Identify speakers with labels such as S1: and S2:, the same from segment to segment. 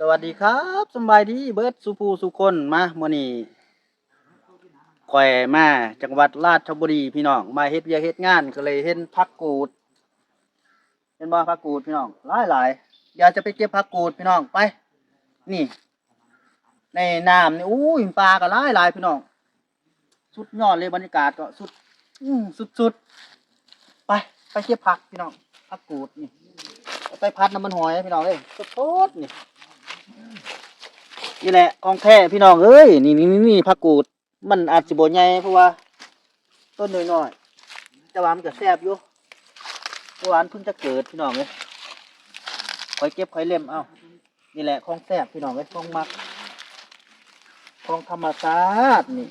S1: สวัสดีครับสบายดีเบิร์ดสุภูสุคนมามื่อนี้ข่อยมาจังหวัดราชบุรีพี่น้องมาเฮ็ดเวียกเฮ็ดงานก็เลยเห็นผักกูดเห็นบ่ผักกูดพี่น้องหลายหลายอยากจะไปเก็บผักกูดพี่น้องไป นี่ ในน้ำนี่อู้ยปลาก็หลายหลายพี่น้องสุดยอดเลยบรรยากาศก็สุดอืมสุดๆไปไปเก็บผักพี่น้องผักกูดนี่ไปพัดน้ำมันหอยพี่น้องเอ้ยสดๆนี่ นี่แหละของแท้พี่น้องเอ้ยนี่นี่นี่นี่ผักกูด มันอาจสิบใหญ่เพราะว่า ต้นน้อยๆแต่ว่ามันก็แซ่บอยู่เพราะว่านเพิ่งจะเกิดพี่น้องเอ้ยคอยเก็บคอยเล่มเอ้านี่แหละของแซ่บพี่น้องเอ้ยของมักของธรรมชาตินี่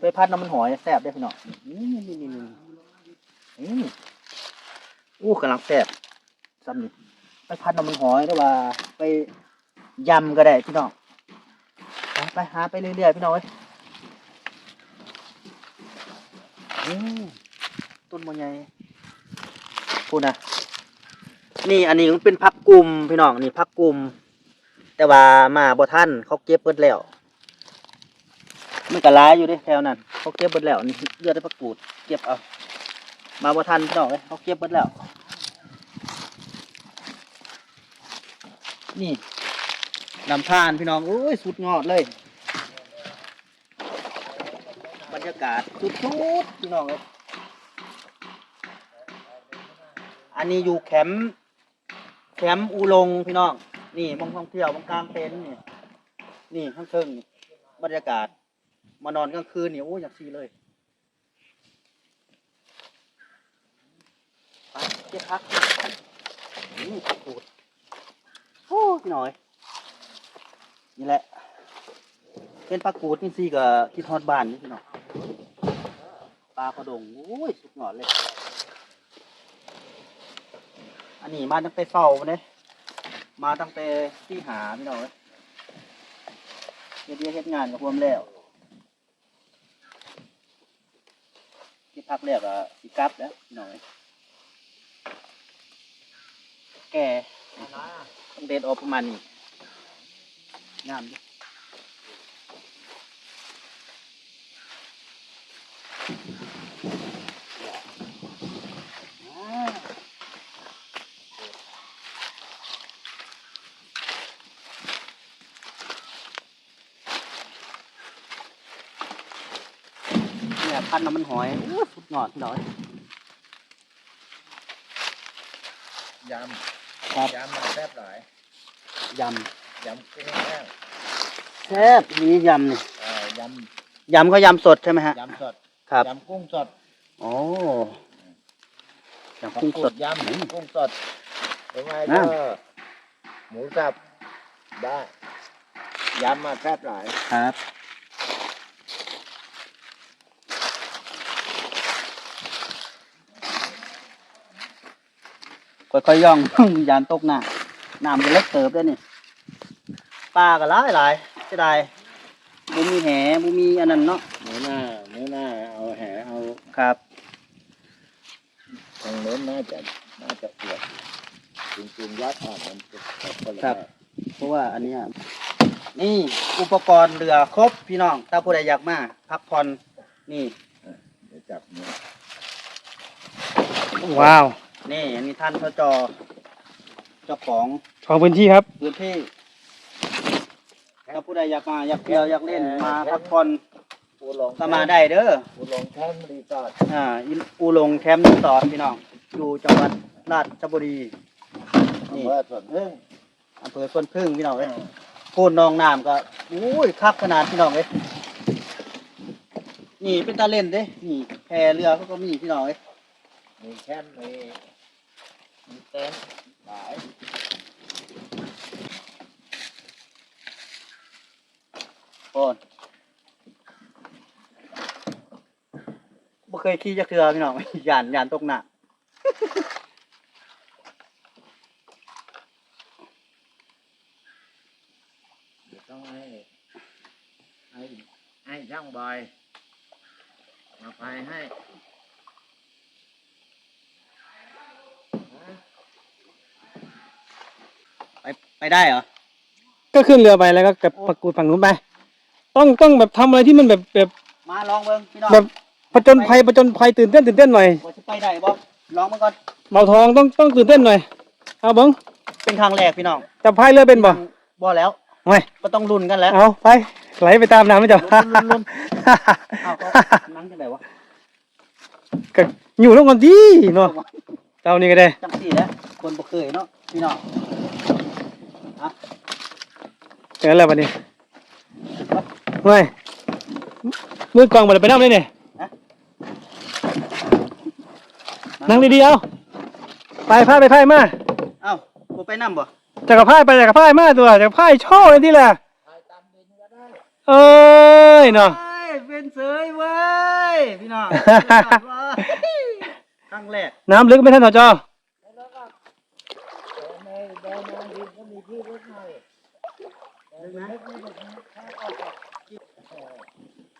S1: ไปพัดน้ำมันหอยแซ่บได้พี่น้องนี่นี่นี่นี่อู้กำลังแซ่บซ้ำนี่ ไปพัดน้ำมันหอยหรือว่า ไปยำก็ได้พี่น้องไปหาไปเรื่อยๆพี่น้องเอ้ยต้นมันใหญ่พูดนะนี่อันนี้มันเป็นพักกลุ่มพี่น้องนี่พักกลุ่มแต่ว่ามาบ่ท่านเขาเก็บเบิดแล้วมันก็ร้ายอยู่ด้แถวนั้นเขาเก็บเบิดแล้วนี่เลือดได้พักกูดเก็บเอามาบ่ทันพี่น้องเอ้ยเขาเก็บเบิดแล้ว นี่นำทานพี่น้องโอ้ยสุดยอดเลย บรรยากาศสุดๆพี่น้องเลยอันนี้อยู่แคมป์แคมป์อูลงพี่น้อง นี่มองท่องเที่ยวมองกลางเต็นท์นี่นี่ข้างเทิงนี่บรรยากาศ มานอนกลางคืนนี่โอ้ยอยากซีเลยไปเจ๊พักนี่พักกูด โอ้พี่น้อย นี่แหละ เป็นปลากูดนี่สิกับที่ทอดบ้านนี่พี่น้องปลากระดงโอ้ยสุดยอดเลย อันนี้มาตั้งแต่เฝ้าเนี่ยมาตั้งแต่ที่หาพี่น้องเฮ็ดเวียกเฮ็ดงานกับพวมแล้วที่พักแล้วก็สิกลับแล้วพี่อย แก่ เดินออกประมาณนี้งามดิเนี่ยพันน้ำมันหอยสุดยอดพี่อย
S2: ย
S1: ครับำ
S2: ยำมันแซ่บหลาย
S1: ย
S2: ยำกุ้งแห้งำ
S1: แซ่บนี่ยำนี่
S2: เอ่อย
S1: ยำก็ยำสดใช่ไหมฮะำ
S2: ยำสด
S1: ครับ
S2: ยำกุ้งสด
S1: โอ้ยำกุ้งสด
S2: ยำกุ้งสดหรือไม่
S1: อ่า
S2: ก็หมูสับได้ยำมาแซ่บหลาย
S1: ครับ ค่อยๆย่อง ยานตกหน้าน้ำจะเล็กเติบได้นี่ปลาก็หลายหลายเสียดายบุมีแหบุมีอันนั้นเนาะ
S2: หมูหน้าหมูหน้าเอาแหเอา
S1: ครับ
S2: ทางโน้นน่าจะน่าจะเปียกจริงๆยัดอ่อนมันจะคนละ
S1: ครับ
S2: แบบ
S1: เพราะว่าอันเนี้ยนี่อุปกรณ์เรือครบพี่น้อง ถ้าผู้ใดอยากมาพักผ่อนนี่
S2: เดี๋ยวจับเนี่ย
S3: ว้าว
S1: นี่อันนี้ท่านพระจอเจ้าของ
S3: ของพื้นที่ครับ
S1: พื้นที่ถ้าผู้ใดอยากมาอยากเที่ยวอยากเล่นมาพักผ่อน
S2: ปูหลง
S1: ก็มาได้เด้อ
S2: ปูหลงแคมป์รีสอร์ท
S1: อ่าอินอูลงแคมป์รีสอร์ทพี่น้องอยู่จังหวัดราชบุรีนี่
S2: อำเภอสวนพึ่ง
S1: อำเภอสวนพึ่งพี่น้องเอ้ยพูนนองน้ำก็อุ้ยคักขนาดพี่น้องเอ้ยนี่เป็นตาเล่นเด้นี่แพเรือเขาก็มีพี่น้องเอ้ย
S2: มีแคมมีมีเต็นท์หลาย
S1: โอนบ่เคยขี่จักเทือพี่น้องยานยานตกหนัก
S2: เดี๋ยวต้องให้ให้ให้ช่างบอยมาไปให้
S1: ไปไปได้เหรอ
S3: ก็ขึ้นเรือไปแล้วก็กับปักกูดฝั่งนู้นไป ต้องต้องแบบทำอะไรที่มันแบบแบบ
S1: มาลองเบิ่งพี่น้อง
S3: แบบผจญภัยผจญภัยตื่นเต้นตื่นเต้นหน่อย
S1: ว่าจะไปได้บ่ลองมาก่อน
S3: เบาทองต้องต้องตื่นเต้นหน่อยเอาเบิ้ง
S1: เป็นครั้งแรกพี่น้อง
S3: จับพายเรือเป็นบ่
S1: บ่แล้ว
S3: ไม่
S1: ก็ต้องลุ้นกันแล้ว
S3: เอาไปไหลไปตามน้ำไม่จับ
S1: ลุ้นลุ้นลุ้นเอาเขานั่งจังไดวะ
S3: ก็อยู่ลงกันดีเนาะเจ้านี่ก็ได้
S1: จังสี่แหล้วคนบ่เคยเนาะพี่น้อง
S3: เจอแล้วบัดนี้ไม่มือกองมาเลยไปน้ำเลยเนี่ยนั่งดีๆเอาไปพายไปพายมา
S1: เอ้าบ่ไปนํบ่
S3: จากกับพายไปจากกับพายมาตัวจากพายโชว์เลยที่แหละเอ้ยเนาะ
S1: เฮ้ยเป็นเสยเว้ยพี่น้องครั้งแรก
S3: น้ำลึกไหม่ท่านหจอ
S2: ในในในดินก็มีที่ลึกหน่อยแต่ลึกไม่ลึก นะแค่ออกจากที่เออ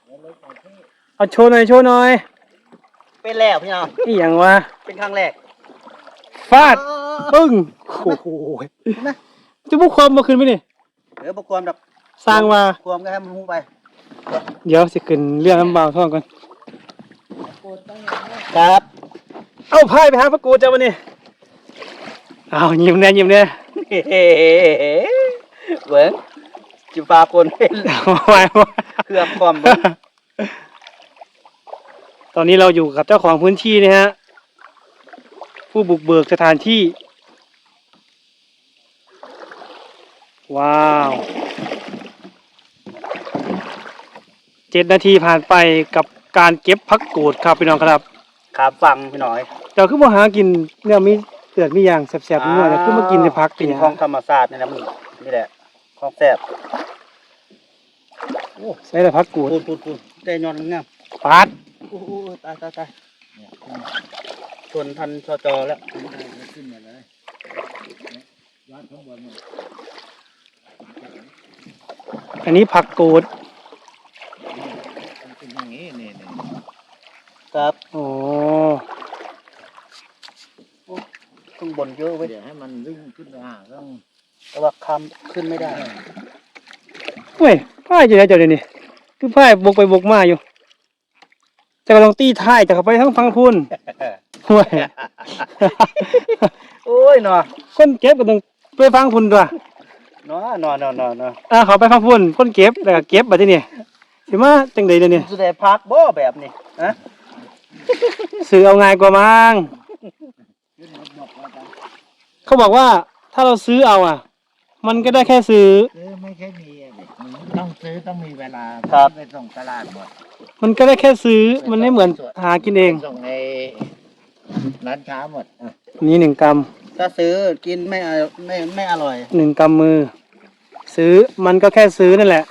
S2: ไม่ลึกหน่อยที่
S3: เอาโชว์หน่อยโชว์หน่อย
S1: เป็นแล้วพี่น้อง
S3: อีหยังวะ
S1: เป็นครั้งแรก
S3: ฟาดปึ้งโอ้โห
S1: นะ
S3: จะบุกความมาขึ้นไหมนี่
S1: เดี๋ยวบ่ความดอก
S3: สร้างมา
S1: ความก็ให้มันฮู้ไป
S3: เดี๋ยวสิขึ้นเรื่องน้ำเบาท่องก่อน
S2: ปวดต้องอย่างนี้
S1: ครับ
S3: เอาพายไปหาพระกูเจ้าวันนี้เอายิ้มแน่ยิ้มแน่
S1: เฮ้เบิ่ง จิฟ้าคนเป็น
S3: เอาไว้ว่า
S1: เครื่องความเบิ่ง
S3: ตอนนี้เราอยู่กับเจ้าของพื้นที่นะฮะ ผู้บุกเบิกสถานที่ ว้าวเจ็ดนาทีผ่านไปกับการเก็บพักกูดครับพี่น้องครับ
S1: ครับฟังพี่น้อย
S3: เจ้าคือบ่หากินเนี่ยมีเกิดมีอย่างแสบๆนี่ว่าแต่คือมากินในพัก
S1: กิน
S3: เนี่ย
S1: ของธรรมชาตินี่นะมึงนี่แหละของแซ่บ
S3: ใส่แต่พักกูด
S1: พูดพูดพูดได้ยอนงาม
S3: ปาด
S1: โอ้โหตายตายตาย
S2: เนี่ยขึ้น
S1: ชนทันชจอแล้ว
S2: ขึ้นได้ก็ขึ้นมาเลยเนี่ยยอดข้างบนเนี่ย
S3: อันนี้ผักกูด
S2: มันเป็นอย่างนี้นี่นี่
S1: ครับ
S3: โอ้
S1: ข้างบนเยอะเว้ย
S2: เดี๋ยวให้มันวิ่งขึ้นไปหาต้อง
S1: แต่ว่าคำขึ้นไม่ได้
S3: เว้ย พ่ายอยู่ไหนเจ้าเดี๋ยวนี้คือพ่ายบกไปบกมาอยู่จะกำลังตีท้ายจะเข้าไปทั้งฟังพุ่นเว้ย
S1: โอ้ยเนาะ
S3: คนเก็บก็ต้องไปฟังพุ่นด้วย
S1: เนาะเนาะเนาะเนาะเนาะ
S3: อ่าเขาไปฟังพุ่นคนเก็บแล้วก็เก็บบัดทีนี้สิมาจังใดเดี๋ยวนี้
S1: สุดท้ายพักบ่แบบนี้ฮะ
S3: ซื้อเอาง่ายกว่ามั้ง
S2: ขึ้นมาบอกว่าจะ
S3: เขาบอกว่าถ้าเราซื้อเอาอะ มันก็ได้แค่ซื้อ
S2: ซื้อไม่ใช่มีอะดิมัน ต้องซื้อต้องมีเวลาไปส่งตลาดหมด
S3: มันก็ได้แค่ซื้อมันไม่เหมือนหากินเอง
S2: ส่งในร้านค้าหมดอะ
S3: นี่หนึ่งกรัม
S1: ถ้าซื้อกินไม่อไม่ไม่อร่อย
S3: หนึ่งกำมือ ซื้อมันก็แค่ซื้อนั่นแหละ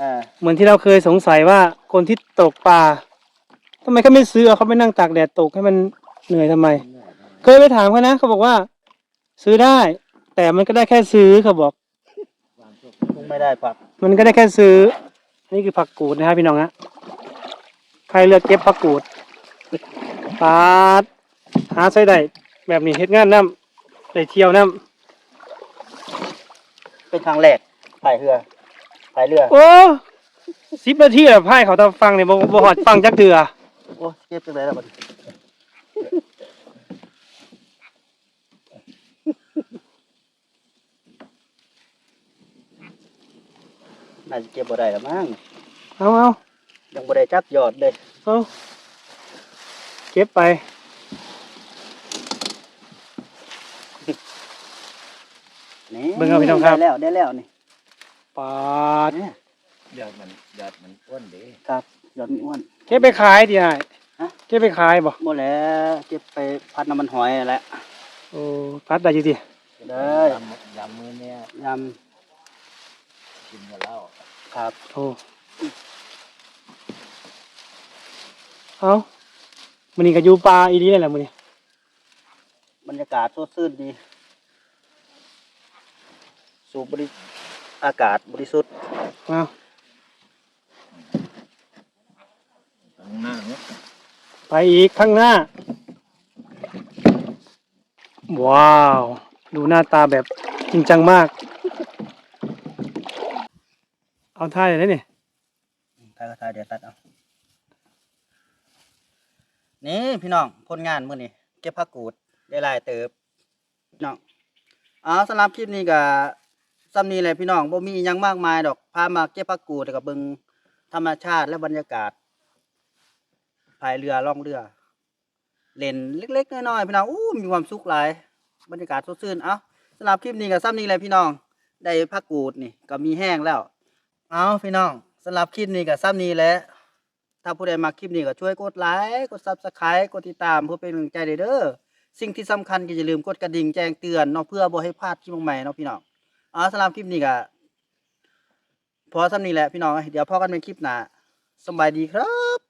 S1: อ่า
S3: เหมือนที่เราเคยสงสัยว่าคนที่ตกปลาทำไมเขาไม่ซื้อเอาเขาไม่นั่งตากแดดตกให้มันเหนื่อยทำไม เคยไปถามเขานะเขาบอกว่า ซื้อได้ แต่มันก็ได้แค่ซื้อเขาบอก
S2: ความสุข
S1: คง ไม่ได้ผัก
S3: มันก็ได้แค่ซื้อ นี่คือผักกูดนะครับพี่น้องฮะใครเลือกเก็บผักกูดปาดหาใส่ได้แบบนี้เฮ็ดงานน้ำได้เที่ยวน้
S1: เป็นครั้งแรกพายเรือพายเรือำ
S3: โอ้สิบนาทีแบบพายเขาตาฟังเนี่ยบ่บ่หอดฟังจักเถื่อ
S1: โอ้เก็บจังไดแล้วบัดนี้ น่าจะเก็บบ่ได้แล้วมั้ง
S3: เอาเอา
S1: ยังบ่ได้จักยอดเลย
S3: เอาเก็บไป
S1: นี่
S3: เบิ่งเอาพี่น้องครับ
S1: ได้แล้วได้แล้วนี่
S3: ปาด
S1: เนี่ย
S2: ยอดมันยอดมันอ้วนดี
S1: ครับยอดมีอ้วน
S3: เก็บไปขายดีไอ้
S1: ฮะ
S3: เก็บไปขายบ่
S1: หมดแล้วเก็บไปพัดน้ำมันหอยแล้ว
S3: โอ้พัดได้อยู่ดิ
S1: เลย
S2: ยำยำมือเนี่ย
S1: ย
S2: กินกับเหล้าำ
S1: ครับ
S3: โอ้เอามันนี่ก็อยู่ปลาอีนี้แหละมันนี่
S1: บรรยากาศสดชื่นดี สูบบริอากาศบริสุทธิ์
S3: เอา
S2: ข้างหน้าเนี่ย
S3: ไปอีกข้างหน้า ว้าว ดูหน้าตาแบบจริงจังมาก เอาท่าย่างนี้นี่
S1: ถ่ายก็ถ่ายเดี๋ยวตัดเอานี่พี่น้องผลงานมื้อนี้เก็บผักกูดได้หลายเติบพี่น้องเอาสำหรับคลิปนี้ก็ซ้ำนี้แหละพี่น้องบ่มียังมากมายดอกพามาเก็บผักกูดแล้วก็เบิงธรรมชาติและบรรยากาศพายเรือล่องเรือ เล่นเล็กๆน้อยๆพี่น้องอู้มีความสุขหลายบรรยากาศสดชื่นเอ้าสำหรับคลิปนี้ก็ซ้ำนี้แหละพี่น้อง ได้ผักกูดนี่ก็มีแห้งแล้ว เอาพี่น้องสำหรับคลิปนี้ก็ซ้ำนี้แหละถ้าผู้ใดมาคลิปนี้ก็ช่วยกดไลค์กดซับสไครต์กดติดตามเพื่อเป็นกำลังใจเด้อสิ่งที่สำคัญก็อย่าลืมกดกระดิ่งแจ้งเตือนเนาะเพื่อบ่ให้พลาดคลิปใหม่เนาะพี่น้องเอาสำหรับคลิปนี้ก็พอซ้ำนี้แหละพี่น้องเดี๋ยวพอกันเป็นคลิปหน้าสบายดีครับ